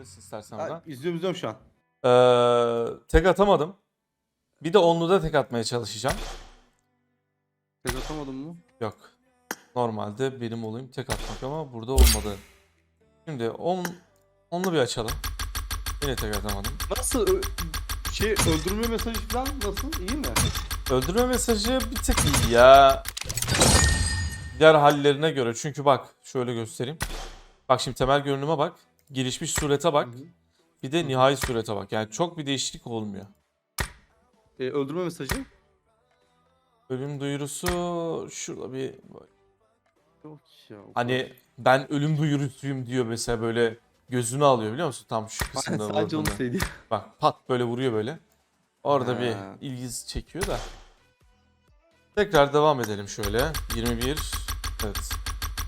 Bilirsin istersen buradan. izliyorum izliyorum şu an. Ee, tek atamadım. Bir de onluda tek atmaya çalışacağım. Tek atamadım mı? Yok. Normalde benim olayım tek atmak ama burada olmadı. Şimdi on, onlu bir açalım. Yine tek atamadım. Nasıl? Ö- şey öldürme mesajı falan nasıl? İyi mi? Öldürme mesajı bir tık iyi ya. Diğer hallerine göre. Çünkü bak şöyle göstereyim. Bak şimdi temel görünüme bak. Gelişmiş surete bak. Hı hı. Bir de nihai surete bak. Yani çok bir değişiklik olmuyor. Ee, öldürme mesajı? Ölüm duyurusu şurada bir Yok ya. o hani ben ölüm duyurusuyum diyor mesela böyle gözünü alıyor biliyor musun? Tam şu kadar. kısımda sadece onu vurduğunda. söyleyeyim. Bak pat böyle vuruyor böyle. Orada Ha. bir ilgi çekiyor da. Tekrar devam edelim şöyle. 21. Evet.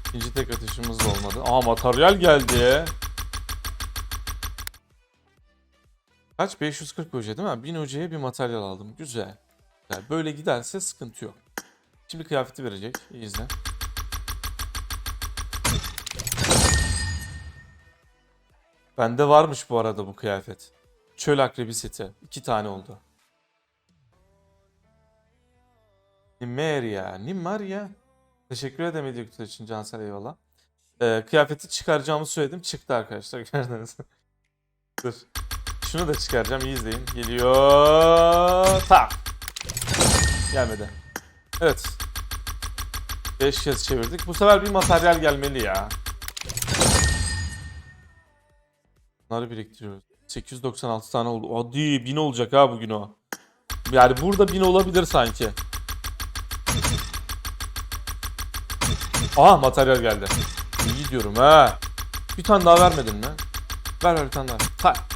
İkinci tek atışımız da olmadı. Aa materyal geldi. Kaç? 540 hoca değil mi? 1000 hocaya bir materyal aldım. Güzel. Güzel. Böyle giderse sıkıntı yok. Şimdi kıyafeti verecek. İyi izle. Bende varmış bu arada bu kıyafet. Çöl akrebi seti. İki tane oldu. Nimeria. Nimeria. Teşekkür ederim hediye kutusu için Cansel eyvallah. Ee, kıyafeti çıkaracağımı söyledim. Çıktı arkadaşlar. Gördünüz. Dur. Şunu da çıkaracağım. İyi izleyin. Geliyor. Tak. Gelmedi. Evet. 5 kez çevirdik. Bu sefer bir materyal gelmeli ya. Bunları biriktiriyoruz. 896 tane oldu. Hadi 1000 olacak ha bugün o. Yani burada 1000 olabilir sanki. Aha materyal geldi. İyi diyorum ha. Bir tane daha vermedin mi? Ver ver bir tane daha. Ha.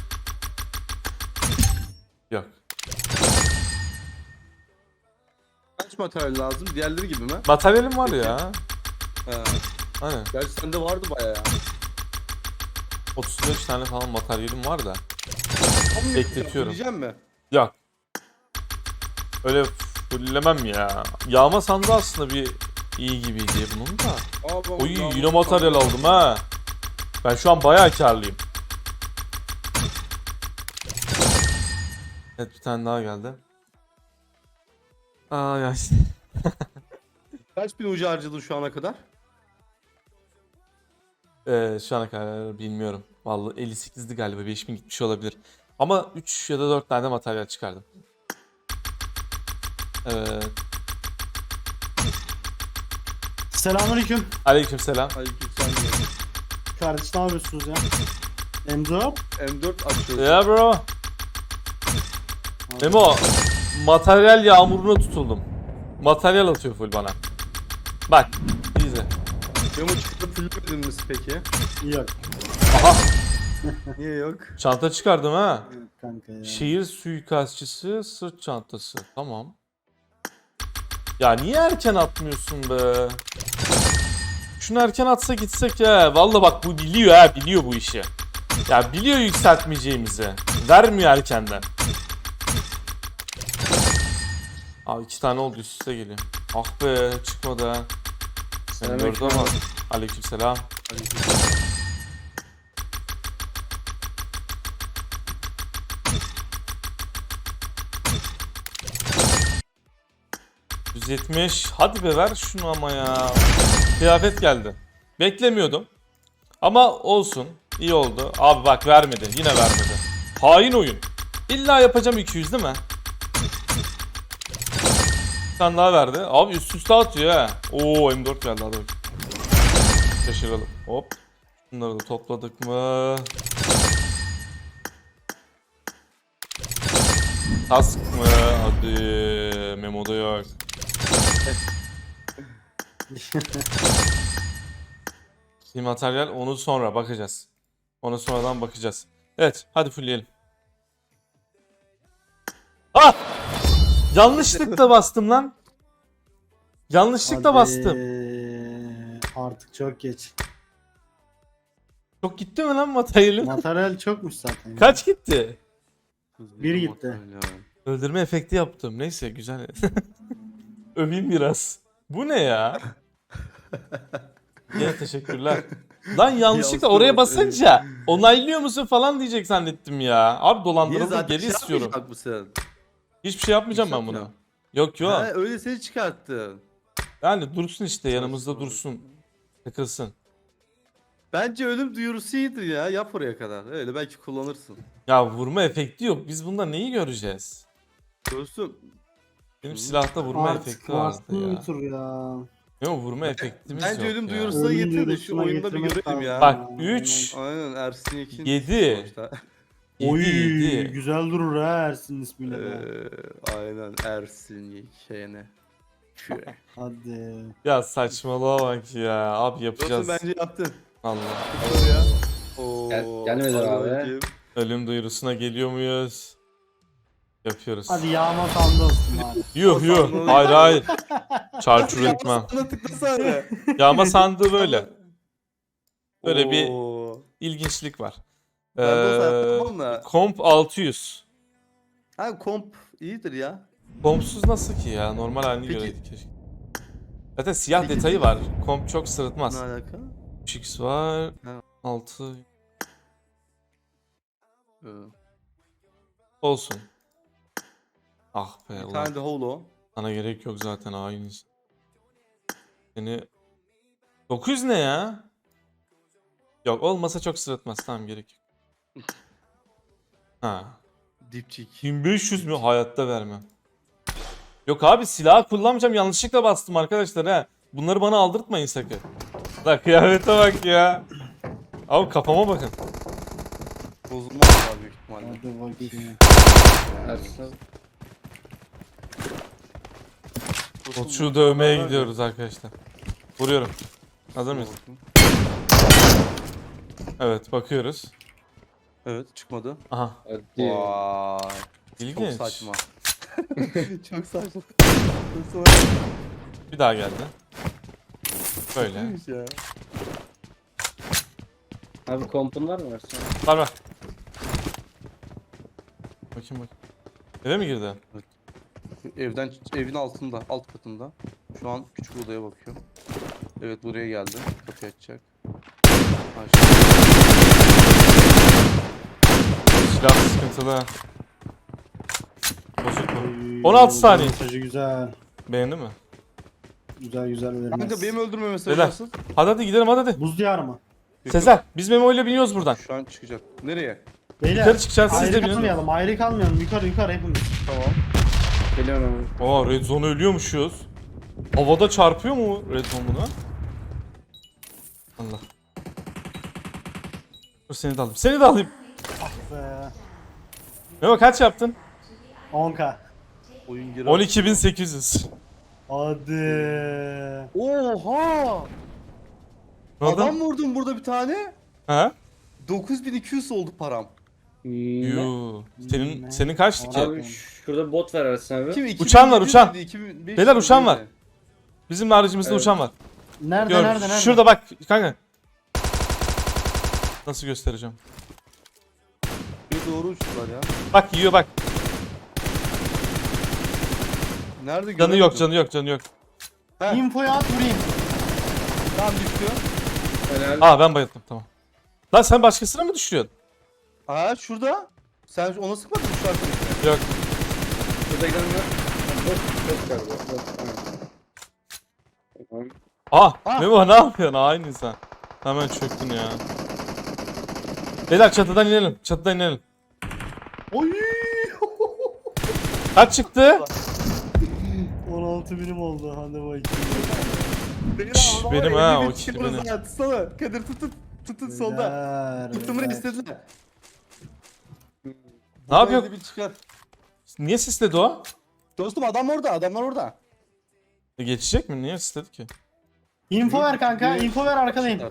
Kaç materyal lazım? Diğerleri gibi mi? Materyalim var ya. Ha. Hani Gerçi sende vardı bayağı ya. 35 tane falan materyalim var da. Bekletiyorum. Diyeceğim mi? Yok. Öyle fullemem ya. Yağma sandı aslında bir iyi gibiydi bunun da. Oy yine materyal aldım ha. Ben şu an bayağı karlıyım. Evet bir tane daha geldi. Ay ay. Kaç bin ucu harcadın şu ana kadar? Ee, şu ana kadar bilmiyorum. Vallahi 58'di galiba 5000 gitmiş olabilir. Ama 3 ya da 4 tane materyal çıkardım. Evet. Selamünaleyküm. Aleykümselam. Aleykümselam diyor. Kardeş ne yapıyorsunuz ya? Emzo. M4 açıyoruz. Ya bro. Memo, materyal yağmuruna tutuldum. Materyal atıyor full bana. Bak, izle. Memo çıktı fullemedin mi peki? Yok Aha, Niye yok? çanta çıkardım ha. kanka ya. Şehir suikastçısı, sırt çantası. Tamam. Ya niye erken atmıyorsun be? Şunu erken atsa gitsek ya. Vallahi bak bu biliyor ha, biliyor bu işi. Ya biliyor yükseltmeyeceğimizi. Vermiyor erkenden. Abi iki tane oldu üst üste geliyor. Ah be çıkmadı ha. Sen Selamünaleyküm. ama. Aleykümselam. Aleykümselam. %70. Hadi be ver şunu ama ya. Kıyafet geldi. Beklemiyordum. Ama olsun. İyi oldu. Abi bak vermedi. Yine vermedi. Hain oyun. İlla yapacağım 200 değil mi? Bir tane daha verdi. Abi üst üste atıyor ha. Oo M4 geldi hadi bakayım. Şaşıralım. Hop. Bunları da topladık mı? Task mı? Hadi. Memo'da yok. Bir materyal onu sonra bakacağız. Onu sonradan bakacağız. Evet hadi fullleyelim. Ah! Yanlışlıkla bastım lan. Yanlışlıkla Hadi. bastım. Artık çok geç. Çok gitti mi lan materyalim? Materyal çokmuş zaten. ya. Kaç gitti? Bir gitti. Öldürme efekti yaptım. Neyse güzel. Öveyim biraz. Bu ne ya? Ya teşekkürler. Lan yanlışlıkla oraya basınca onaylıyor musun falan diyecek zannettim ya. Abi Niye dolandırıldım zaten geri şey istiyorum. yapmayacak mısın? Hiçbir şey yapmayacağım Hiç ben buna. Yok yok. Ha, öyle seni çıkarttın. Yani dursun işte yanımızda dursun. Takılsın. Bence ölüm duyurusu iyidir ya. Yap oraya kadar. Öyle belki kullanırsın. Ya vurma efekti yok. Biz bunda neyi göreceğiz? Görsün. Benim silahta vurma Artık efekti vardı ya. tur ya. Yok vurma efektimiz Bence yok ölüm ya. duyurusu- Usta getir de şu duyurusuna oyunda bir getirmek görelim ya. Bak, lazım. üç. Aynen Ersin Yekin. Yedi. sonuçta. Oy Yedi, yedi. güzel durur ha Ersin ismiyle. de. Ee, aynen Ersin Yekin'e. Şöyle. Hadi. Ya saçmalığa bak ya. Abi yapacağız. Nasıl bence yaptın. Allah. Dur ya. Oo, Gel- gelmedi hadi abi. bakayım. Ölüm duyurusuna geliyor muyuz? Yapıyoruz. Hadi yağma sandı olsun abi. Yuh yuh. Hayır hayır. Çarçur etmem. Sana tıklasana. Yağma sandığı böyle. Böyle bir Oo. ilginçlik var. Ee, da. komp 600. Ha komp iyidir ya. Kompsuz nasıl ki ya? Normal halini Peki- göreydik keşke. Zaten siyah Peki- detayı var. Komp çok Ne sırıtmaz. alaka? 3x var. Ha. 6 Ee, olsun. Ah be Bir ulan. tane de holo. Sana gerek yok zaten aynı. Seni 900 ne ya? Yok olmasa çok sırıtmaz. Tamam gerek yok. Ha. Dipçik. 1500 mü? Hayatta vermem. Yok abi silah kullanmayacağım. Yanlışlıkla bastım arkadaşlar ha. Bunları bana aldırtmayın sakın. La kıyafete bak ya. Abi kafama bakın. Bozulmaz abi büyük ihtimalle. Hadi bakayım. Ersin. Botçuğu dövmeye gidiyoruz arkadaşlar. Vuruyorum. Hazır mıyız? Evet bakıyoruz. Evet çıkmadı. Aha. Hadi. Vay. Çok İlginç. saçma. Çok saçma. Çok saçma. Bir daha geldi. Böyle. Ya. Abi kompun var mı Ersin? Var var. Bakayım bak. Eve mi girdi? Evden evin altında, alt katında. Şu an küçük odaya bakıyor. Evet buraya geldi. Kapıyı açacak. Silah sıkıntılı. Bozuk mu? Oy, 16 saniye. Mesajı güzel. Beğendi mi? Güzel güzel vermez. Kanka benim öldürme mesajı Beyler. nasıl? Hadi hadi gidelim hadi hadi. Buz diyarı mı? Sezer biz Memo ile biniyoruz buradan. Şu an çıkacak. Nereye? Beyler. Yukarı çıkacağız siz de Ayrı kalmayalım ayrı kalmayalım. Yukarı yukarı hepimiz. Tamam. Geliyorum abi. Aa Red Zone ölüyormuşuz. Havada çarpıyor mu Red Zone buna? Allah. Dur seni de alayım. Seni de alayım. Be. Memo kaç yaptın? 10k. Oyun geri. 12800. Hadi. Oha! Ne oldu? Adam vurdum burada bir tane. Ha? 9200 oldu param. Yoo. Senin Ne? senin kaçtı ki? Abi şurada bot var Ersin abi. Kim? Uçan var, 2700 uçan. dedi, 2500 Beyler, uçan var. Bizim haricimizde Evet. uçan var. Nerede Gör. nerede nerede? Şurada bak kanka. Nasıl göstereceğim? Doğru uçtular ya. Bak yiyor bak. Nerede Canı yok canı yok canı yok. Heh, Infoyu at vurayım. Tamam düştü. Helal. Aa ben bayıldım tamam. Lan sen başkasına mı düşüyorsun? Aa şurada. Sen ona sıkmadın mı şu arkadaşına? Yok. Şurada gelen galiba. Aynen. Tamam. Aa Ah. Memo ne yapıyorsun? Aynı insan. Hemen çöktün ya. Beyler çatıdan inelim. Çatıdan inelim. Oy! Kaç çıktı? 16 birim oldu. Şşş, adama benim ha, 50 bin o kişi benim. sana. Tutsana. Kadir tutun. Tutun solda. Tuttumunu beyler. istediler. Ne yapıyor? Bir çıkar. Niye sisledi o? Dostum adam orada. Adamlar orada. E, geçecek mi? Niye sisledi ki? Info ver kanka. Info ver arkadayım.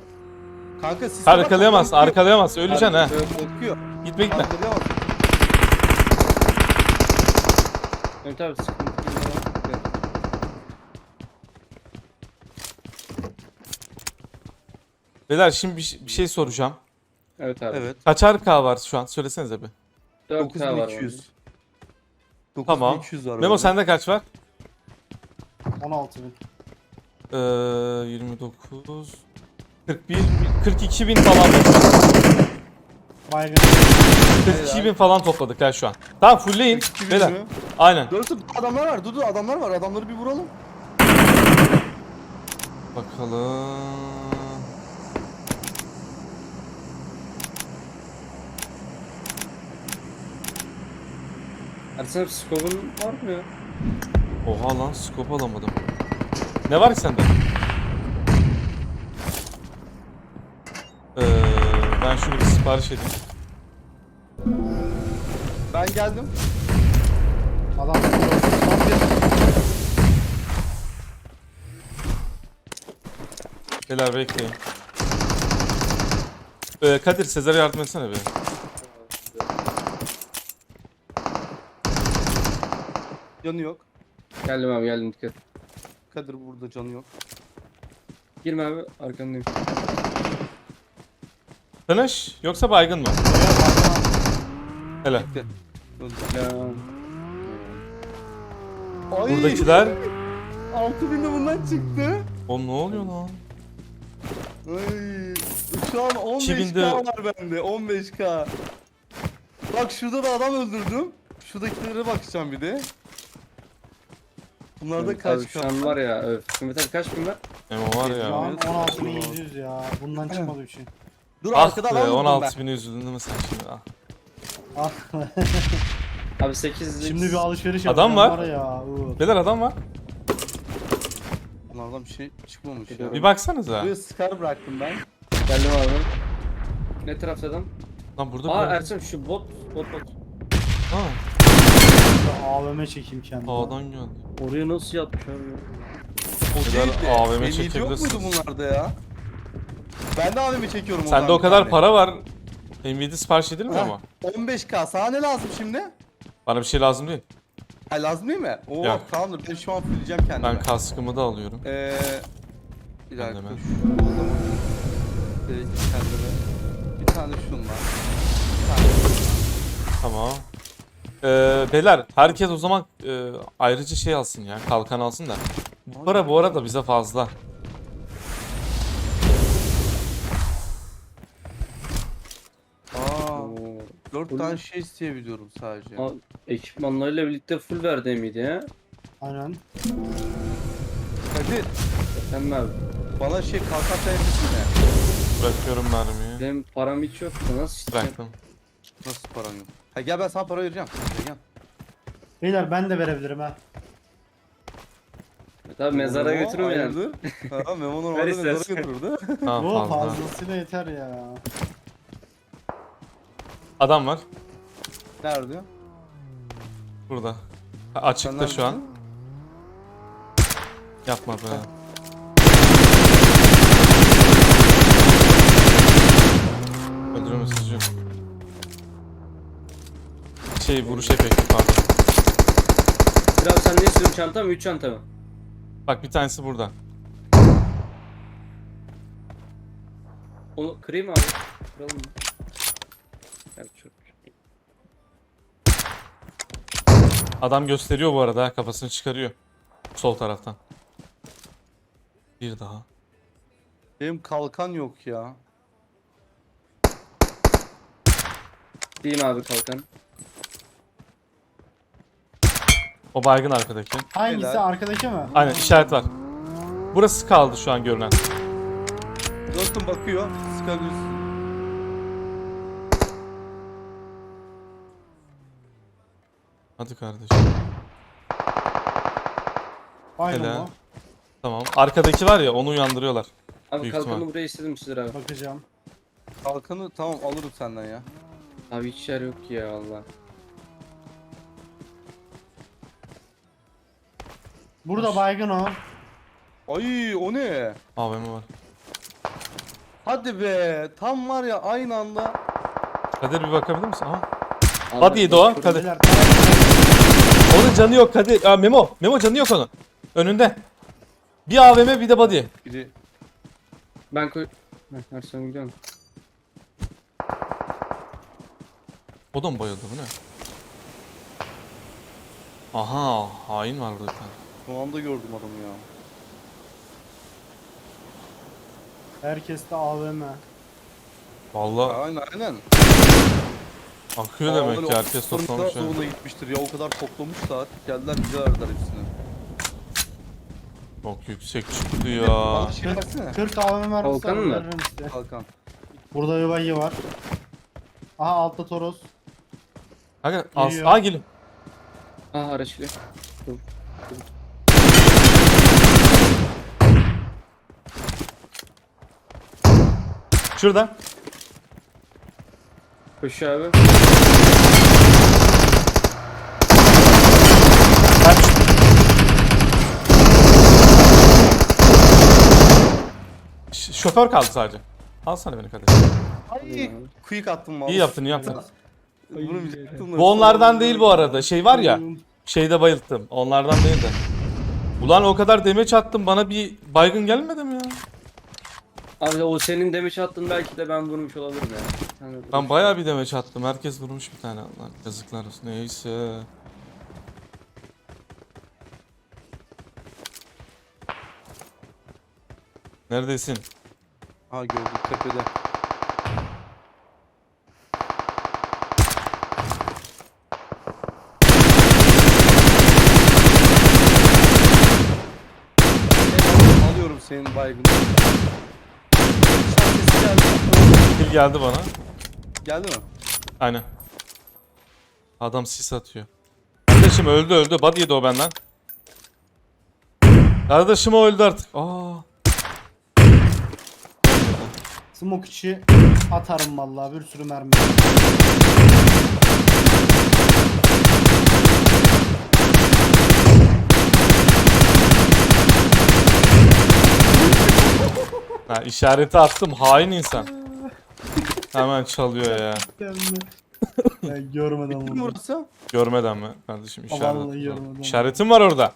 Kanka siz Arkalayamaz, arkalayamaz. Öleceksin ha. Okuyor. Gitme gitme. Arkalayamaz. Evet abi sıkıntı yok. Beyler şimdi bir, şey- bir şey soracağım. Evet abi. Evet. Kaçar K var şu an? Söylesenize bir. 4K var. 9200. Tamam. 9200 var. Memo sende kaç var? 16 bin. Ee, 29. 41 42 bin falan Baygın. 42 bin falan topladık ya şu an. Tamam fullleyin. 42 bin Beyler. mi? Aynen. Dur dur adamlar var. Dur dur adamlar var. Adamları bir vuralım. Bakalım. Ersin abi skobun var mı ya? Oha lan scope alamadım. Ne var ki sende? Ee, ben şunu bir sipariş edeyim. Ben geldim. Adam. Beyler bekleyin. Ee, Kadir Sezer'e yardım etsene bir. Canı yok. Geldim abi geldim dikkat. Kadir burada canı yok. Girme abi arkandayım. Tanış yoksa baygın mı? Hele. Öldü. Ya. Ay, Buradakiler. 6000 de bundan çıktı. O ne oluyor lan? Ay, şu an 15k 2000'de var bende 15k. Bak şurada da adam öldürdüm. Şuradakilere bakacağım bir de. Bunlarda kaç abi şu an var ya öf. Mehmet abi kaç bin var? Emo var Şu ya. an 16700 ya. Bundan çıkmadı bir şey. Dur Ah arkada be adam 16 bini üzüldün değil mi sen şimdi? Ah. Ah. Abi 8 Şimdi bir alışveriş Adam yapacağım var. ya. ıı. Beyler adam var. Bunlardan bir şey çıkmamış ya. Bir baksanıza. Buraya scar bıraktım ben. Geldim abi. Ne tarafta adam? Lan burada Aa bir... Şu bot bot bot. Ha, AVM çekeyim kendime. A'dan geldi. Oraya nasıl yatmış abi ya? O de. AVM Nvidia yok muydu bunlarda ya? Ben de AVM çekiyorum Sende o kadar tane. para var. Nvidia sipariş edilmiyor mu? 15k sana ne lazım şimdi? Bana bir şey lazım değil. Ha lazım değil mi? Oo Yok. tamamdır ben şu an fulleyeceğim kendime. Ben kaskımı da alıyorum. Eee... Bir dakika ben. şu. Direkt kendime. Bir tane şunla. Bir tane Tamam. Ee, beyler herkes o zaman e, ayrıca şey alsın ya. Kalkan alsın da. Bu para bu arada bize fazla. Oo. 4 Full- tane şey isteyebiliyorum sadece. Aa, ekipmanlarıyla birlikte full verdi miydi ya? Aynen. Kadir Efendim abi. bana şey kalkan sayesinde Bırakıyorum mermiyi. Benim param hiç yoktu. Nasıl isteyeceğim? Bıraktım. Nasıl paran yok? Ha gel ben sana para vereceğim. Gel, gel. Beyler ben de verebilirim ha. Tabi mezara Oo, götürüm yani. hayırdır? Ha Memo Ver normalde mezara istersen. götürürdü. Tamam Bu fazla. fazlasıyla yeter ya. Adam var. Nerede? Burada. Ha, Açıkta şu an. neredesin? Yapma be. Müsün çocuğum? Şey vuruş efekti pardon. Abi sen ne istiyorsun çanta mı? 3 çanta mı? Bak bir tanesi burada. Onu kırayım abi. Kıralım mı? Çok. Adam gösteriyor bu arada ha, kafasını çıkarıyor. Sol taraftan. Bir daha. Benim kalkan yok ya. Diyeyim abi kalkan. O baygın arkadaki. Hangisi Helal. arkadaki mi? Aynen işaret var. Burası kaldı şu an görünen. Dostum bakıyor. Sıkabilirsin. Hadi kardeşim. Aynen Helal. Tamam. Arkadaki var ya onu uyandırıyorlar. Abi Büyük kalkanı ihtimal. buraya istedim sizler abi. Bakacağım. Kalkanı tamam alırım senden ya. Abi hiç yer yok ya valla. Burada baygın o. Ay o ne? AVM var. Hadi be. Tam var ya aynı anda. Kadir bir bakabilir misin? Aha. Hadi yedi o. bakıyorum. Kadir. Beyler canı yok Kadir. Aa, Memo. Memo canı yok onun. Önünde. Bir AVM bir de body. Biri Ben koy... Heh, Ersan gidiyorum. O da mı bayıldı bu ne? Aha hain var burada son anda gördüm adamı ya. Herkes de AVM. Vallahi Aynen aynen. Akıyor Aa, demek ki herkes toplamış ya. zoruna gitmiştir ya o kadar toplamışlar. Geldiler bize verdiler hepsini. Çok yüksek çıktı ya. Versene. 40 AVM var, mı? veririm size. Kalkan. Burada bir bayı var. Aha altta Toros. Kanka as Geliyor. Aa gelin. Aa araç geliyor. Şurada. Koşuyor abi. Ş- şoför kaldı sadece. Al sana beni kardeşim. Ay quick attım mouse. İyi yaptın iyi yaptın. Bu onlardan değil bu arada. Şey var ya. Şeyde bayılttım. Onlardan değil de. Ulan o kadar demeç attım bana bir baygın gelmedi mi? Abi o senin demeç attın belki de ben vurmuş olabilirim ya. De Ben bayağı bir demeç attım. Herkes vurmuş bir tane. Allah yazıklar olsun. Neyse. Neredesin? Ha gördük tepede. Alıyorum senin baygını. Geldi bana. Geldi mi? Aynen. Adam sis atıyor. Kardeşim öldü öldü. Body yedi o benden. Kardeşim o öldü artık. Aa. Smoke içi atarım vallahi bir sürü mermi. Ha, işareti attım. Hain insan. Hemen çalıyor ya. Görmedim Kim bunu. burası? Görmeden mi kardeşim Vallahi işaret? görmedim. İşaretim var orada.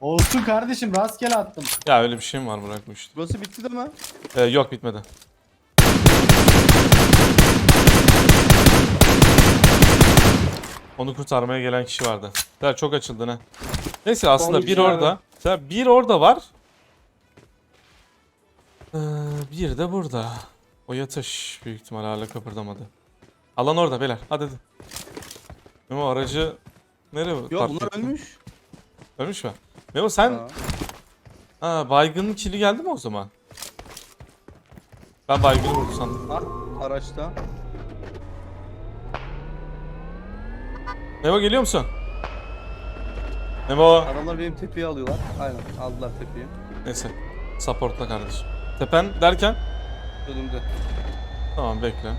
Olsun kardeşim rastgele attım. Ya öyle bir şey mi var bırakmıştım. Burası bitti değil mi? Ee, yok bitmedi. Onu kurtarmaya gelen kişi vardı. Ya çok açıldı ne? Neyse aslında bir kişi orada. Ya bir orada var. Ee, bir de burada. O yatış büyük ihtimal hala kıpırdamadı. Alan orada beyler. Hadi hadi. Memo aracı nereye Yok park bunlar ettin? ölmüş. Ölmüş mü? Memo sen Ha. Ha baygının kili geldi mi o zaman? Ben baygını vurdu sandım. Araçta. Memo geliyor musun? Memo. Adamlar benim tepeyi alıyorlar. Aynen aldılar tepeyi. Neyse. Supportla kardeşim. Tepen derken? Önümde. Tamam bekle.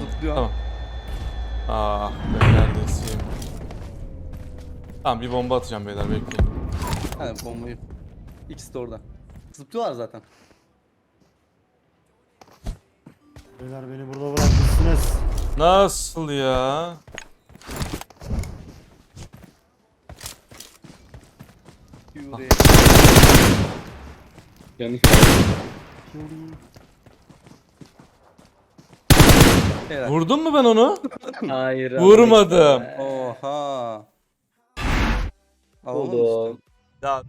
Zıplıyor. Tamam. Ah be neredesin? Tamam bir bomba atacağım beyler bekleyin. Aynen bombayı. İkisi de orada. Zıplıyorlar zaten. Beyler beni burada bırakmışsınız. Nasıl ya? Helal. Vurdun mu ben onu? Hayır. abi. Vurmadım. Oha. Oğlum. Ya